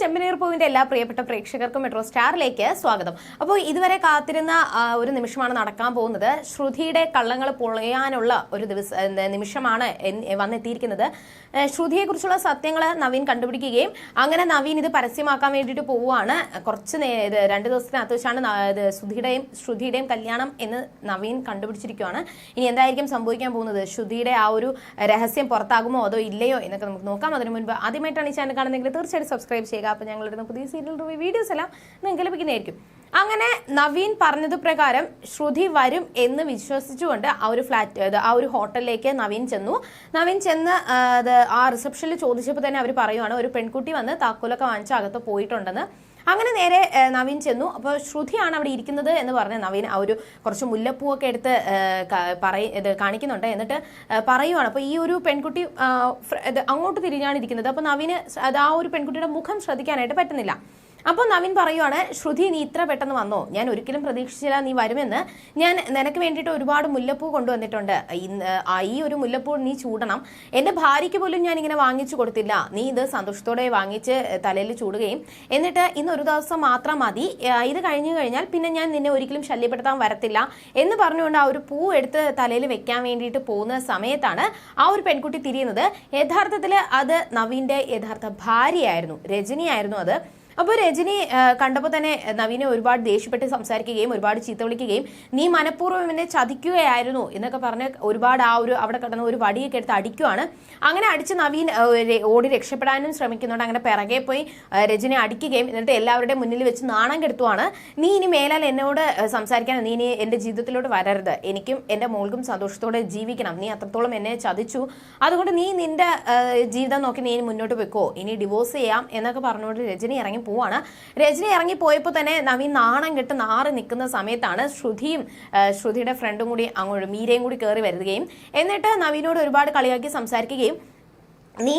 ചെമ്പനീർ പൂവിന്റെ എല്ലാ പ്രിയപ്പെട്ട പ്രേക്ഷകർക്കും മെട്രോ സ്റ്റാറിലേക്ക് സ്വാഗതം. അപ്പോൾ ഇതുവരെ കാത്തിരുന്ന ഒരു നിമിഷമാണ് നടക്കാൻ പോകുന്നത്. ശ്രുതിയുടെ കള്ളങ്ങൾ പൊളയാനുള്ള ഒരു ദിവസം നിമിഷമാണ് വന്നെത്തിയിരിക്കുന്നത്. ശ്രുതിയെക്കുറിച്ചുള്ള സത്യങ്ങൾ നവീൻ കണ്ടുപിടിക്കുകയും അങ്ങനെ നവീൻ ഇത് പരസ്യമാക്കാൻ വേണ്ടിയിട്ട് പോവുകയാണ്. കുറച്ച് രണ്ട് ദിവസത്തിനകത്ത് വെച്ചാണ് ശ്രുതിയുടെയും ശ്രുതിയുടെയും കല്യാണം എന്ന് നവീൻ കണ്ടുപിടിച്ചിരിക്കുകയാണ്. ഇനി എന്തായിരിക്കും സംഭവിക്കാൻ പോകുന്നത്? ശ്രുതിയുടെ ആ ഒരു രഹസ്യം പുറത്താകുമോ അതോ ഇല്ലയോ എന്നൊക്കെ നമുക്ക് നോക്കാം. അതിനു മുൻപ് ആദ്യമായിട്ടാണ് ഈ ചാനൽ കാണുന്നതെങ്കിൽ തീർച്ചയായിട്ടും സബ്സ്ക്രൈബ് ചെയ്യുക. അപ്പോൾ ഞങ്ങളിടുന്ന പുതിയ സീരിയൽ റിവ്യൂ വീഡിയോസ് എല്ലാം നിങ്ങൾക്ക് ലഭിക്കുന്നതായിരിക്കും. അങ്ങനെ നവീൻ പറഞ്ഞത് പ്രകാരം ശ്രുതി വരും എന്ന് വിശ്വസിച്ചുകൊണ്ട് ആ ഒരു ഫ്ലാറ്റ് ആ ഒരു ഹോട്ടലിലേക്ക് നവീൻ ചെന്നു. നവീൻ ചെന്ന് ആ റിസപ്ഷനിൽ ചോദിച്ചപ്പോൾ തന്നെ അവർ പറയുവാണ് ഒരു പെൺകുട്ടി വന്ന് താക്കോലൊക്കെ വാങ്ങിച്ച് അകത്ത് പോയിട്ടുണ്ടെന്ന്. അങ്ങനെ നേരെ നവീൻ ചെന്നു. അപ്പോൾ ശ്രുതിയാണ് അവിടെ ഇരിക്കുന്നത് എന്ന് പറഞ്ഞ് നവീൻ ആ ഒരു കുറച്ച് മുല്ലപ്പൂവൊക്കെ എടുത്ത് പറയും ഇത് കാണിക്കുന്നുണ്ട്. എന്നിട്ട് പറയുവാണ്. അപ്പോൾ ഈ ഒരു പെൺകുട്ടി അങ്ങോട്ട് തിരിഞ്ഞാണ് ഇരിക്കുന്നത്. അപ്പോൾ നവീന് അത് ആ ഒരു പെൺകുട്ടിയുടെ മുഖം ശ്രദ്ധിക്കാനായിട്ട് പറ്റുന്നില്ല. അപ്പോൾ നവീൻ പറയുവാണ് ശ്രുതി നീ ഇത്ര പെട്ടെന്ന് വന്നോ? ഞാൻ ഒരിക്കലും പ്രതീക്ഷിച്ചില്ല നീ വരുമെന്ന്. ഞാൻ നിനക്ക് വേണ്ടിയിട്ട് ഒരുപാട് മുല്ലപ്പൂ കൊണ്ടുവന്നിട്ടുണ്ട്. ഈ ഒരു മുല്ലപ്പൂ നീ ചൂടണം. എന്റെ ഭാര്യയ്ക്ക് പോലും ഞാൻ ഇങ്ങനെ വാങ്ങിച്ചു കൊടുത്തില്ല. നീ ഇത് സന്തോഷത്തോടെ വാങ്ങിച്ച് തലയിൽ ചൂടുകയും. എന്നിട്ട് ഇന്ന് ഒരു ദിവസം മാത്രം മതി. ഇത് കഴിഞ്ഞു കഴിഞ്ഞാൽ പിന്നെ ഞാൻ നിന്നെ ഒരിക്കലും ശല്യപ്പെടുത്താൻ വരത്തില്ല. എന്ന് പറഞ്ഞുകൊണ്ട് ആ ഒരു പൂ എടുത്ത് തലയിൽ വെക്കാൻ വേണ്ടിയിട്ട് പോകുന്ന സമയത്താണ് ആ ഒരു പെൺകുട്ടി തിരിയുന്നത്. യഥാർത്ഥത്തിൽ അത് നവീന്റെ യഥാർത്ഥ ഭാര്യയായിരുന്നു. രജനിയായിരുന്നു അത്. അപ്പോൾ രജനി കണ്ടപ്പോൾ തന്നെ നവീനെ ഒരുപാട് ദേഷ്യപ്പെട്ട് സംസാരിക്കുകയും ഒരുപാട് ചീത്ത വിളിക്കുകയും നീ മനഃപൂർവം എന്നെ ചതിക്കുകയായിരുന്നു എന്നൊക്കെ പറഞ്ഞ് ഒരുപാട് ആ ഒരു അവിടെ കിടന്ന ഒരു വടിയൊക്കെ എടുത്ത് അടിക്കുവാണ്. അങ്ങനെ അടിച്ച് നവീൻ ഓടി രക്ഷപ്പെടാനും ശ്രമിക്കുന്നുണ്ട്. അങ്ങനെ പിറകെ പോയി രജനി അടിക്കുകയും എന്നിട്ട് എല്ലാവരുടെ മുന്നിൽ വെച്ച് നാണം കെടുത്തുവാണ്. നീ ഇനി മേലാൽ എന്നോട് സംസാരിക്കാൻ നീ ഇനി എന്റെ ജീവിതത്തിലോട്ട് വരരുത്. എനിക്കും എന്റെ മോൾക്കും സന്തോഷത്തോടെ ജീവിക്കണം. നീ അത്രത്തോളം എന്നെ ചതിച്ചു. അതുകൊണ്ട് നീ നിന്റെ ജീവിതം നോക്കി നീ മുന്നോട്ട് വെക്കോ ഇനി ഡിവോഴ്സ് ചെയ്യാം എന്നൊക്കെ പറഞ്ഞുകൊണ്ട് രജനി ഇറങ്ങി പോവാണ്. രജനി ഇറങ്ങിപ്പോയപ്പോൾ തന്നെ നവീൻ നാണം കെട്ട് നാറി നിൽക്കുന്ന സമയത്താണ് ശ്രുതിയും ശ്രുതിയുടെ ഫ്രണ്ടും കൂടി അങ്ങോട്ട് മീരയും കൂടി കയറി വരികയും. എന്നിട്ട് നവീനോട് ഒരുപാട് കളിയാക്കി സംസാരിക്കുകയും നീ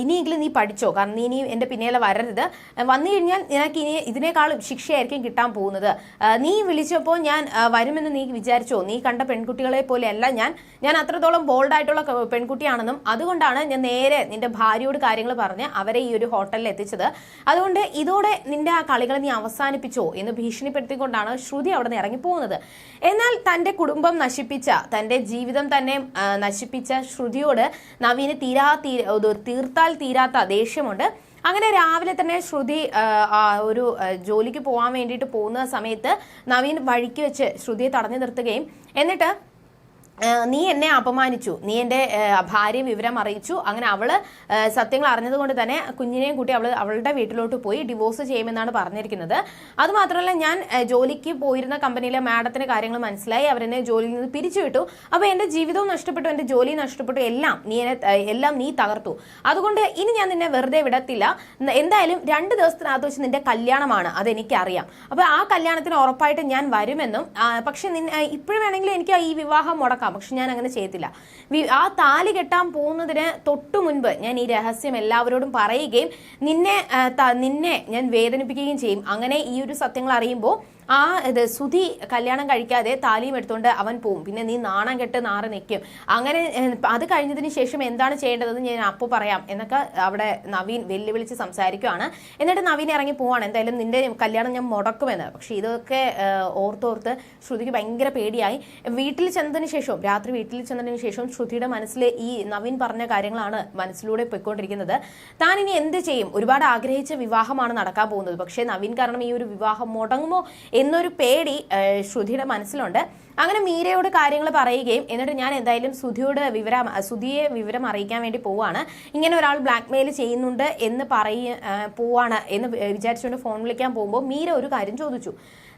ഇനിയെങ്കിലും നീ പഠിച്ചോ? കാരണം നീ ഇനി എന്റെ പിന്നാലെ വരരുത്. വന്നു കഴിഞ്ഞാൽ നിനക്ക് ഇനി ഇതിനേക്കാളും ശിക്ഷയായിരിക്കും കിട്ടാൻ പോകുന്നത്. നീ വിളിച്ചപ്പോൾ ഞാൻ വരുമെന്ന് നീ വിചാരിച്ചോ? നീ കണ്ട പെൺകുട്ടികളെ പോലെയല്ല ഞാൻ. ഞാൻ അത്രത്തോളം ബോൾഡായിട്ടുള്ള പെൺകുട്ടിയാണെന്നും അതുകൊണ്ടാണ് ഞാൻ നേരെ നിന്റെ ഭാര്യയോട് കാര്യങ്ങൾ പറഞ്ഞ് അവരെ ഈ ഒരു ഹോട്ടലിൽ എത്തിച്ചത്. അതുകൊണ്ട് ഇതോടെ നിന്റെ ആ കളികൾ നീ അവസാനിപ്പിച്ചോ എന്ന് ഭീഷണിപ്പെടുത്തിക്കൊണ്ടാണ് ശ്രുതി അവിടെ നിന്ന് ഇറങ്ങിപ്പോകുന്നത്. എന്നാൽ തന്റെ കുടുംബം നശിപ്പിച്ച തന്റെ ജീവിതം തന്നെ നശിപ്പിച്ച ശ്രുതിയോട് നവീന് തീരാ തീർത്താൽ തീരാത്ത ദേഷ്യമുണ്ട്. അങ്ങനെ രാവിലെ തന്നെ ശ്രുതി ഒരു ജോലിക്ക് പോകാൻ വേണ്ടിയിട്ട് പോകുന്ന സമയത്ത് നവീൻ വഴിക്ക് വെച്ച് ശ്രുതിയെ തടഞ്ഞു നിർത്തുകയും. എന്നിട്ട് നീ എന്നെ അപമാനിച്ചു. നീ എന്റെ ഭാര്യ വിവരം അറിയിച്ചു. അങ്ങനെ അവൾ സത്യങ്ങൾ അറിഞ്ഞതുകൊണ്ട് തന്നെ കുഞ്ഞിനെയും കൂട്ടി അവൾ അവളുടെ വീട്ടിലോട്ട് പോയി ഡിവോഴ്സ് ചെയ്യുമെന്നാണ് പറഞ്ഞിരിക്കുന്നത്. അതുമാത്രമല്ല ഞാൻ ജോലിക്ക് പോയിരുന്ന കമ്പനിയിലെ മാഡത്തിന് കാര്യങ്ങൾ മനസ്സിലായി. അവരെന്നെ ജോലിയിൽ നിന്ന് പിരിച്ചുവിട്ടു. അപ്പോൾ എന്റെ ജീവിതവും നഷ്ടപ്പെട്ടു എന്റെ ജോലി നഷ്ടപ്പെട്ടു. എല്ലാം നീ എന്നെ എല്ലാം നീ തകർത്തു. അതുകൊണ്ട് ഇനി ഞാൻ നിന്നെ വെറുതെ വിടത്തില്ല. എന്തായാലും രണ്ട് ദിവസത്തിനകത്ത് വെച്ച് നിന്റെ കല്യാണമാണ് അതെനിക്കറിയാം. അപ്പോൾ ആ കല്യാണത്തിന് ഉറപ്പായിട്ട് ഞാൻ വരുമെന്നും പക്ഷെ നിന്നെ ഇപ്പോഴും വേണമെങ്കിൽ എനിക്ക് ഈ വിവാഹം മുടക്കാം. പക്ഷെ ഞാൻ അങ്ങനെ ചെയ്യത്തില്ല ആ താലി കെട്ടാൻ പോകുന്നതിന് തൊട്ടു മുൻപ് ഞാൻ ഈ രഹസ്യം എല്ലാവരോടും പറയുകയും നിന്നെ നിന്നെ ഞാൻ വേദനിപ്പിക്കുകയും ചെയ്യും. അങ്ങനെ ഈ ഒരു സത്യങ്ങൾ അറിയുമ്പോൾ ആ ഇത് സുധി കല്യാണം കഴിക്കാതെ താലിയും എടുത്തുകൊണ്ട് അവൻ പോവും. പിന്നെ നീ നാണം കെട്ട് നാറ് നിൽക്കും അങ്ങനെ അത് കഴിഞ്ഞതിന് ശേഷം എന്താണ് ചെയ്യേണ്ടതെന്ന് ഞാൻ അപ്പോൾ പറയാം എന്നൊക്കെ അവിടെ നവീൻ വെല്ലുവിളിച്ച് സംസാരിക്കുകയാണ് എന്നിട്ട് നവീൻ ഇറങ്ങി പോവാണ്. എന്തായാലും നിന്റെ കല്യാണം ഞാൻ മുടക്കുമെന്ന്. പക്ഷെ ഇതൊക്കെ ഓർത്തോർത്ത് ശ്രുതിക്ക് ഭയങ്കര പേടിയായി. വീട്ടിൽ ചെന്നതിന് ശേഷവും രാത്രി വീട്ടിൽ ചെന്നതിന് ശേഷവും ശ്രുതിയുടെ മനസ്സിൽ ഈ നവീൻ പറഞ്ഞ കാര്യങ്ങളാണ് മനസ്സിലൂടെ പോയിക്കൊണ്ടിരിക്കുന്നത്. താൻ ഇനി എന്ത് ചെയ്യും? ഒരുപാട് ആഗ്രഹിച്ച വിവാഹമാണ് നടക്കാൻ പോകുന്നത്. പക്ഷേ നവീൻ കാരണം ഈ ഒരു വിവാഹം മുടങ്ങുമോ എന്നൊരു പേടി ശ്രുതിയുടെ മനസ്സിലുണ്ട്. അങ്ങനെ മീരയോട് കാര്യങ്ങൾ പറയുകയും എന്നിട്ട് ഞാൻ എന്തായാലും സുധിയോട് വിവരം സുധിയെ വിവരം അറിയിക്കാൻ വേണ്ടി പോവാണ്. ഇങ്ങനെ ഒരാൾ ബ്ലാക്ക് മെയിൽ ചെയ്യുന്നുണ്ട് എന്ന് പറയ പോവാണ് എന്ന് വിചാരിച്ചുകൊണ്ട് ഫോൺ വിളിക്കാൻ പോകുമ്പോൾ മീര ഒരു കാര്യം ചോദിച്ചു.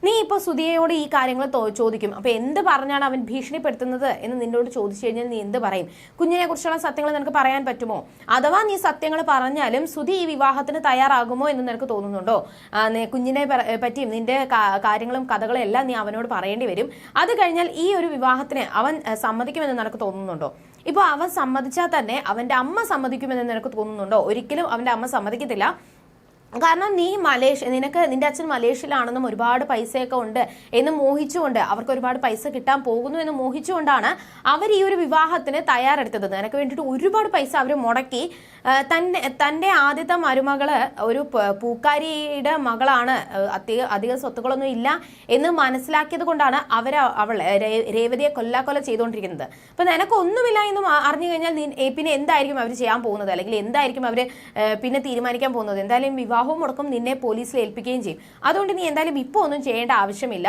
നീ ഇപ്പോൾ സുധിയയോട് ഈ കാര്യങ്ങൾ ചോദിക്കും. അപ്പോൾ എന്ത് പറഞ്ഞാണ് അവൻ ഭീഷണിപ്പെടുത്തുന്നത്? എന്ന് നിന്നോട് ചോദിച്ചു കഴിഞ്ഞാൽ നീ എന്ത് പറയും? കുഞ്ഞിനെ കുറിച്ചുള്ള സത്യങ്ങൾ നിനക്ക് പറയാൻ പറ്റുമോ? അഥവാ നീ സത്യങ്ങൾ പറഞ്ഞാലും സുധി ഈ വിവാഹത്തിന് തയ്യാറാകുമോ എന്ന് നിനക്ക് തോന്നുന്നുണ്ടോ? കുഞ്ഞിനെ പറ്റിയും നിന്റെ കാര്യങ്ങളും കഥകളും എല്ലാം നീ അവനോട് പറയേണ്ടി വരും. അത് കഴിഞ്ഞാൽ ഈ ഒരു വിവാഹത്തിന് അവൻ സമ്മതിക്കുമെന്ന് നിനക്ക് തോന്നുന്നുണ്ടോ? ഇപ്പോൾ അവൻ സമ്മതിച്ചാൽ തന്നെ അവന്റെ അമ്മ സമ്മതിക്കുമെന്ന് നിനക്ക് തോന്നുന്നുണ്ടോ? ഒരിക്കലും അവന്റെ അമ്മ സമ്മതിക്കത്തില്ല. കാരണം നീ മലേഷ്യ നിനക്ക് നിന്റെ അച്ഛൻ മലേഷ്യയിലാണെന്നും ഒരുപാട് പൈസയൊക്കെ ഉണ്ട് എന്ന് മോഹിച്ചുകൊണ്ട് അവർക്ക് ഒരുപാട് പൈസ കിട്ടാൻ പോകുന്നു എന്ന് മോഹിച്ചുകൊണ്ടാണ് അവർ ഈ ഒരു വിവാഹത്തിന് തയ്യാറെടുത്തത്. നിനക്ക് വേണ്ടിയിട്ട് ഒരുപാട് പൈസ അവർ മുടക്കി. തന്നെ തന്റെ ആദ്യത്തെ മരുമകൾ ഒരു പൂക്കാരിയുടെ മകളാണ്. അധികം അധിക സ്വത്തുക്കളൊന്നും ഇല്ല എന്ന് മനസ്സിലാക്കിയത് കൊണ്ടാണ് അവർ അവൾ രേവതിയെ കൊല്ലാക്കൊല ചെയ്തുകൊണ്ടിരിക്കുന്നത്. അപ്പൊ നിനക്ക് ഒന്നുമില്ല എന്ന് അറിഞ്ഞു കഴിഞ്ഞാൽ പിന്നെ എന്തായിരിക്കും അവർ ചെയ്യാൻ പോകുന്നത്? അല്ലെങ്കിൽ എന്തായിരിക്കും അവർ പിന്നെ തീരുമാനിക്കാൻ പോകുന്നത്? എന്തായാലും വിവാഹവും മുടക്കം നിന്നെ പോലീസിൽ ഏൽപ്പിക്കുകയും ചെയ്യും. അതുകൊണ്ട് നീ എന്തായാലും ഇപ്പോൾ ഒന്നും ചെയ്യേണ്ട ആവശ്യമില്ല.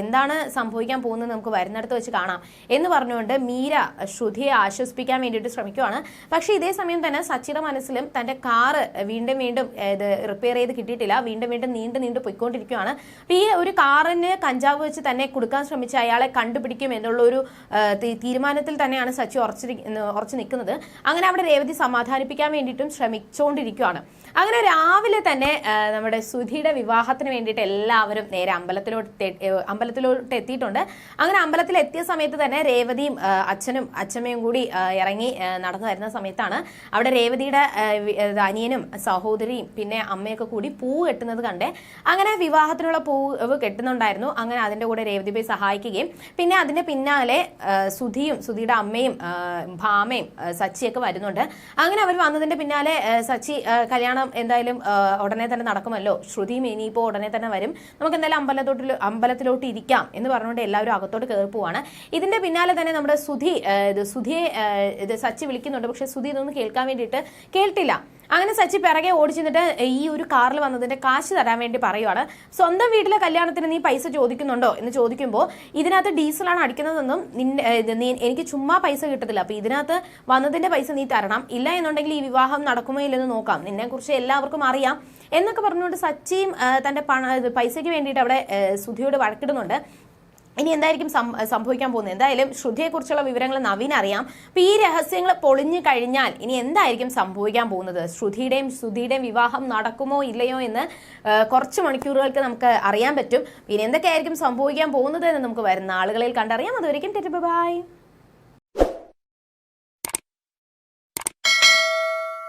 എന്താണ് സംഭവിക്കാൻ പോകുന്നത് നമുക്ക് വരുന്നിടത്ത് വെച്ച് കാണാം എന്ന് പറഞ്ഞുകൊണ്ട് മീര ശ്രുതിയെ ആശ്വസിപ്പിക്കാൻ വേണ്ടിയിട്ട് ശ്രമിക്കുവാണ്. പക്ഷേ ഇതേ സമയം തന്നെ സച്ചിയുടെ മനസ്സിലും തന്റെ കാറ് വീണ്ടും വീണ്ടും ഇത് റിപ്പയർ ചെയ്ത് കിട്ടിയിട്ടില്ല. വീണ്ടും വീണ്ടും നീണ്ടു നീണ്ടു പോയിക്കൊണ്ടിരിക്കുകയാണ് ഈ ഒരു കാറിന് കഞ്ചാവ് വെച്ച് തന്നെ കൊടുക്കാൻ ശ്രമിച്ച അയാളെ കണ്ടുപിടിക്കും എന്നുള്ള ഒരു തീരുമാനത്തിൽ തന്നെയാണ് സച്ചി ഉറച്ചിരിക്കുന്നത് ഉറച്ചു നിൽക്കുന്നത്. അങ്ങനെ അവിടെ രേവതി സമാധാനിപ്പിക്കാൻ വേണ്ടിയിട്ടും ശ്രമിച്ചുകൊണ്ടിരിക്കുകയാണ് അങ്ങനെ രാവിലെ തന്നെ നമ്മുടെ സുധിയുടെ വിവാഹത്തിന് വേണ്ടിയിട്ട് എല്ലാവരും നേരെ അമ്പലത്തിലോട്ട് അമ്പലത്തിലോട്ട് എത്തിയിട്ടുണ്ട്. അങ്ങനെ അമ്പലത്തിൽ എത്തിയ സമയത്ത് തന്നെ രേവതിയും അച്ഛനും അച്ഛമ്മയും കൂടി ഇറങ്ങി നടന്നു വരുന്ന സമയത്താണ് അവിടെ രേവതിയുടെ അനിയനും സഹോദരിയും പിന്നെ അമ്മയൊക്കെ കൂടി പൂ കെട്ടുന്നത് കണ്ടേ അങ്ങനെ വിവാഹത്തിനുള്ള പൂവ് കെട്ടുന്നുണ്ടായിരുന്നു. അങ്ങനെ അതിന്റെ കൂടെ രേവതി പോയി സഹായിക്കുകയും പിന്നെ അതിന്റെ പിന്നാലെ സുധിയും സുധിയുടെ അമ്മയും ഭാമയും സച്ചിയൊക്കെ വരുന്നുണ്ട്. അങ്ങനെ അവർ വന്നതിന്റെ പിന്നാലെ സച്ചി കല്യാണം എന്തായാലും ഉടനെ തന്നെ നടക്കുമല്ലോ. ശ്രുതിയും ഇനിയിപ്പോൾ ഉടനെ തന്നെ വരും. നമുക്ക് എന്തായാലും അമ്പലത്തോട്ടിൽ അമ്പലത്തിലോട്ട് ഇരിക്കാം എന്ന് പറഞ്ഞുകൊണ്ട് എല്ലാവരും അകത്തോട്ട് കയറി പോവാണ്. ഇതിന്റെ പിന്നാലെ തന്നെ നമ്മുടെ സുധി ഇത് സുധിയെ ഇത് സച്ചി വിളിക്കുന്നുണ്ട്. പക്ഷെ സുധി ഇതൊന്നും കേൾക്കാൻ വേണ്ടിയിട്ട് കേട്ടില്ല അങ്ങനെ സച്ചി പിറകെ ഓടിച്ചെന്നിട്ട് ഈ ഒരു കാറിൽ വന്നതിന്റെ കാശ് തരാൻ വേണ്ടി പറയുവാണ്. സ്വന്തം വീട്ടിലെ കല്യാണത്തിന് നീ പൈസ ചോദിക്കുന്നുണ്ടോ എന്ന് ചോദിക്കുമ്പോൾ ഇതിനകത്ത് ഡീസലാണ് അടിക്കുന്നതെന്നും നിന്റെ ഏ, ഇത് നീ എനിക്ക് ചുമ്മാ പൈസ കിട്ടത്തില്ല. അപ്പൊ ഇതിനകത്ത് വന്നതിന്റെ പൈസ നീ തരണം. ഇല്ല എന്നുണ്ടെങ്കിൽ ഈ വിവാഹം നടക്കുമോ ഇല്ലെന്ന് നോക്കാം. നിന്നെ കുറിച്ച് എല്ലാവർക്കും അറിയാം എന്നൊക്കെ പറഞ്ഞുകൊണ്ട് സച്ചിയും തന്റെ പണ പൈസയ്ക്ക് വേണ്ടിയിട്ട് അവിടെ സുധിയോട് വഴക്കിടുന്നുണ്ട്. ഇനി എന്തായിരിക്കും സംഭവിക്കാൻ പോകുന്നത്? എന്തായാലും ശ്രുതിയെക്കുറിച്ചുള്ള വിവരങ്ങൾ നവീൻ അറിയാം. അപ്പോൾ ഈ രഹസ്യങ്ങൾ പൊളിഞ്ഞു കഴിഞ്ഞാൽ ഇനി എന്തായിരിക്കും സംഭവിക്കാൻ പോകുന്നത്? ശ്രുതിയുടെയും ശ്രുതിയുടെയും വിവാഹം നടക്കുമോ ഇല്ലയോ എന്ന് കുറച്ച് മണിക്കൂറുകൾക്ക് നമുക്ക് അറിയാൻ പറ്റും. ഇനി എന്തൊക്കെയായിരിക്കും സംഭവിക്കാൻ പോകുന്നത് എന്ന് നമുക്ക് വരുന്ന ആളുകളിൽ കണ്ടറിയാം. അതുവരെയും ബൈ